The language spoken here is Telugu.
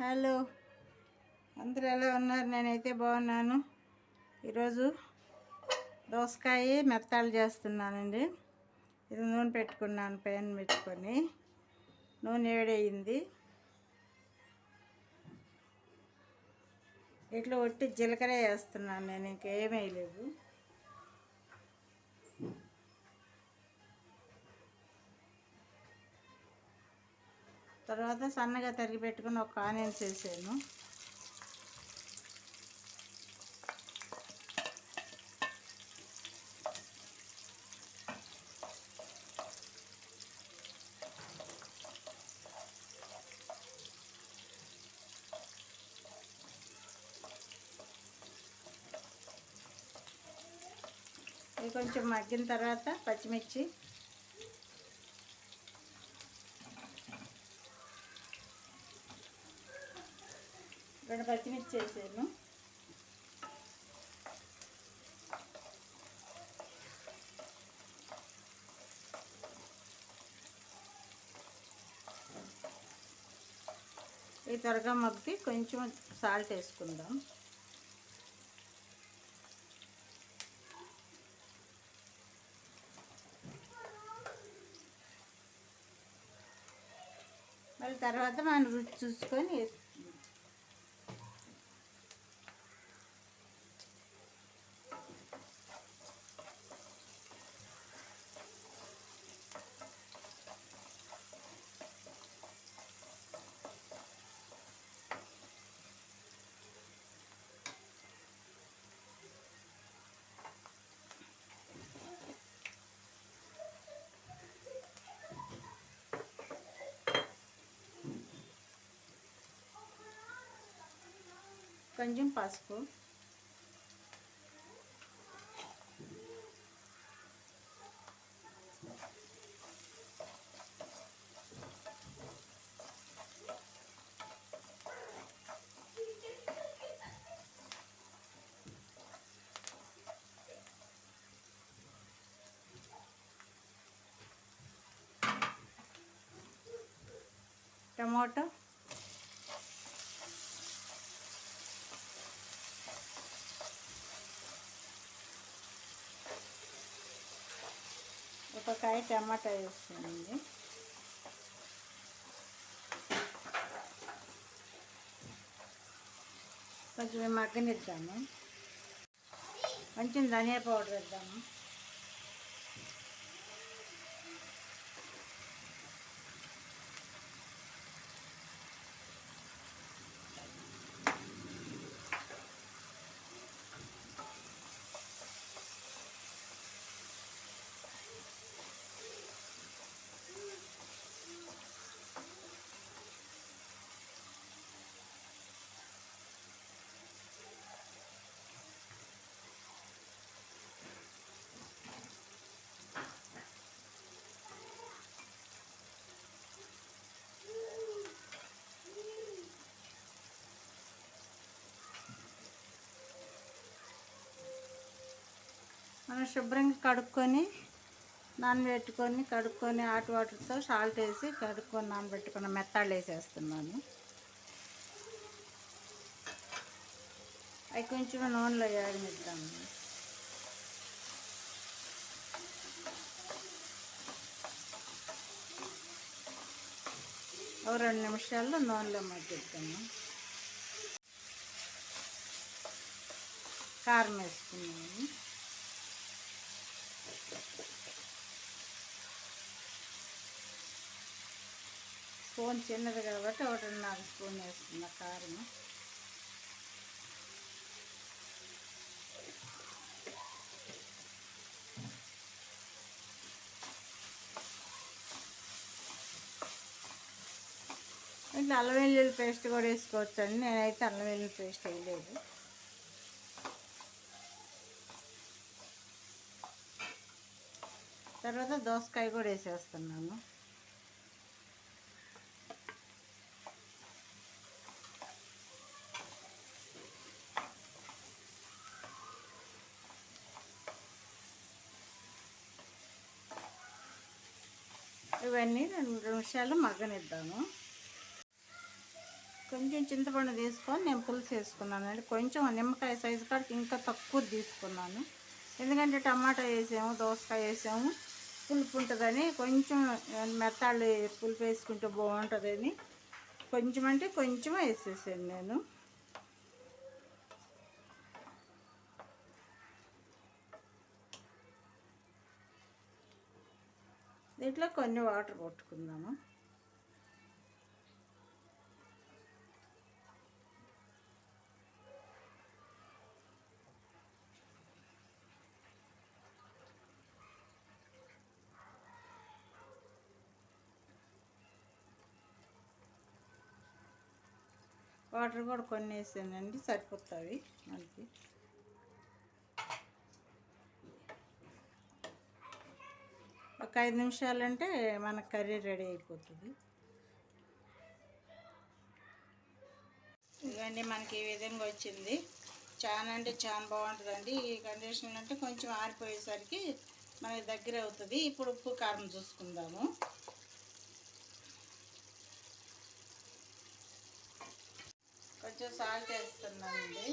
హలో. అందరూ ఎలా ఉన్నారు? నేనైతే బాగున్నాను. ఈరోజు దోసకాయ మెత్తాలు చేస్తున్నానండి. ఇది నూనె పెట్టుకున్నాను పెన్ పెట్టుకొని. నూనె వేడయింది ఇట్లా ఒట్టి జీలకర్ర వేస్తున్నాను నేను ఇంకేమీ లేదు తర్వాత సన్నగా తరిగి పెట్టుకుని ఒక ఆనియన్స్ వేసాను కొంచెం మగ్గిన తర్వాత పచ్చిమిర్చి రెండు పచ్చిమిర్చి వేసాను ఈ త్వరగా మగ్గి కొంచెం సాల్ట్ వేసుకుందాం. మళ్ళీ తర్వాత మనం రుచి చూసుకొని కొంచెం పసుపు. టమాటో. ఒక కాయ టమాటా వేస్తానండి. కొంచెం మగ్గనిద్దాము. కొంచెం ధనియా పౌడర్ వేద్దాము. మనం శుభ్రంగా కడుక్కొని నానబెట్టుకొని కడుక్కొని హాట్ వాటర్తో సాల్ట్ వేసి కడుక్కొని నానబెట్టుకున్న మెత్తాళ్ళు వేసేస్తున్నాను. అవి కొంచెం నూనెలో వేగనిద్దాము ఒక రెండు నిమిషాల్లో నూనెలో మగ్గిద్దాము కారం వేసుకున్నాము స్పూన్ చిన్నది కాబట్టి ఒకటిన్నర స్పూన్ వేసుకున్న కారం ఇట్లా అల్లం వెల్లుల్లి పేస్ట్ కూడా వేసుకోవచ్చండి. నేనైతే అల్లం వెల్లుల్లి పేస్ట్ వేయలేదు. తర్వాత దోసకాయ కూడా వేసేస్తున్నాను. ఇవన్నీ రెండు నిమిషాలు మగ్గనిద్దాము కొంచెం చింతపండు తీసుకొని నేను పులుసు వేసుకున్నాను. అండి కొంచెం నిమ్మకాయ సైజు కాడికి ఇంకా తక్కువ తీసుకున్నాను. ఎందుకంటే టమాటా వేసాము దోసకాయ వేసాము. పులుపు ఉంటుందని కొంచెం మెత్తాళ్ళు పులుపు వేసుకుంటే బాగుంటుందని కొంచెం అంటే కొంచెం వేసేసాను నేను. దీంట్లో కొన్ని వాటర్ కొట్టుకుందాము వాటర్ కూడా కొన్ని వేసానండి సరిపోతుంది మనకి ఒక ఐదు నిమిషాలంటే మన కర్రీ రెడీ అయిపోతుంది. ఇవన్నీ మనకి ఈ విధంగా వచ్చింది. చాలా అంటే చాలా బాగుంటుందండి. ఈ కండిషన్ అంటే కొంచెం ఆరిపోయేసరికి మనకి దగ్గర అవుతుంది. ఇప్పుడు ఉప్పు కారం చూసుకుందాము. కొంచెం సాల్ట్ వేస్తున్నాను అండి